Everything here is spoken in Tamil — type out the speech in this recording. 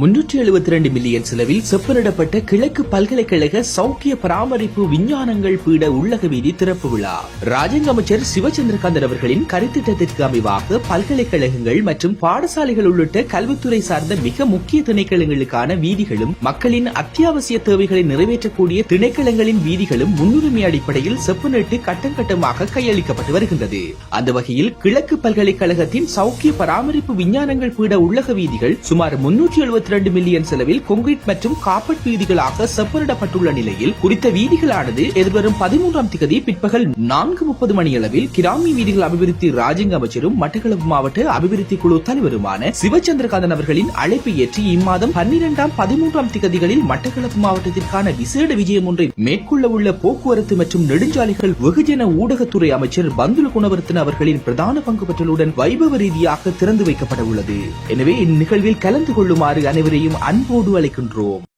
முன்னூற்றி எழுபத்தி ரெண்டு மில்லியன் செலவில் செப்பனிடப்பட்ட கிழக்கு பல்கலைக்கழக சௌக்கிய பராமரிப்பு விஞ்ஞானங்கள் பீட உள்ளக வீதி திறப்பு விழா. ராஜாங்க அமைச்சர் சிவச்சந்திரகாந்தன் அவர்களின் கருத்திட்டத்திற்கு அமைவாக பல்கலைக்கழகங்கள் மற்றும் பாடசாலைகள் உள்ளிட்ட கல்வித்துறை சார்ந்த மிக முக்கிய திணைக்களங்களுக்கான வீதிகளும் மக்களின் அத்தியாவசிய தேவைகளை நிறைவேற்றக்கூடிய திணைக்களங்களின் வீதிகளும் முன்னுரிமை அடிப்படையில் செப்பனிட்டு கட்டம் கட்டமாக கையளிக்கப்பட்டு வருகின்றது. அந்த வகையில் கிழக்கு பல்கலைக்கழகத்தின் சௌக்கிய பராமரிப்பு விஞ்ஞானங்கள் பீட உள்ளக வீதிகள் சுமார் முன்னூற்றி எழுபத்தி இருபத்தி ரெண்டு மில்லியன் செலவில் கொங்கிரீட் மற்றும் காப்பட் வீதிகளாக செப்பரிடப்பட்டுள்ள நிலையில் குறித்த வீதிகளானது எதிர்வரும் பதிமூன்றாம் திகதி பிற்பகல் நான்கு முப்பது மணியளவில் கிராமிய வீதிகள் அபிவிருத்தி ராஜிங் அமைச்சரும் மட்டக்களப்பு மாவட்ட அபிவிருத்தி குழு தலைவருமான சிவச்சந்திரகாந்தன் அவர்களின் அழைப்பை ஏற்றி இம்மாதம் பன்னிரெண்டாம் பதிமூன்றாம் திகதிகளில் மட்டக்களப்பு மாவட்டத்திற்கான விசேட விஜயம் ஒன்றை மேற்கொள்ள உள்ள போக்குவரத்து மற்றும் நெடுஞ்சாலைகள் வெகுஜன ஊடகத்துறை அமைச்சர் பந்துல குணவர்த்தன் அவர்களின் பிரதான பங்கு பெற்றலுடன் வைபவ ரீதியாக திறந்து வைக்கப்பட உள்ளது. எனவே இந்நிகழ்வில் கலந்து கொள்ளுமாறு அனைவரையும் அன்போடு அழைக்கின்றோம்.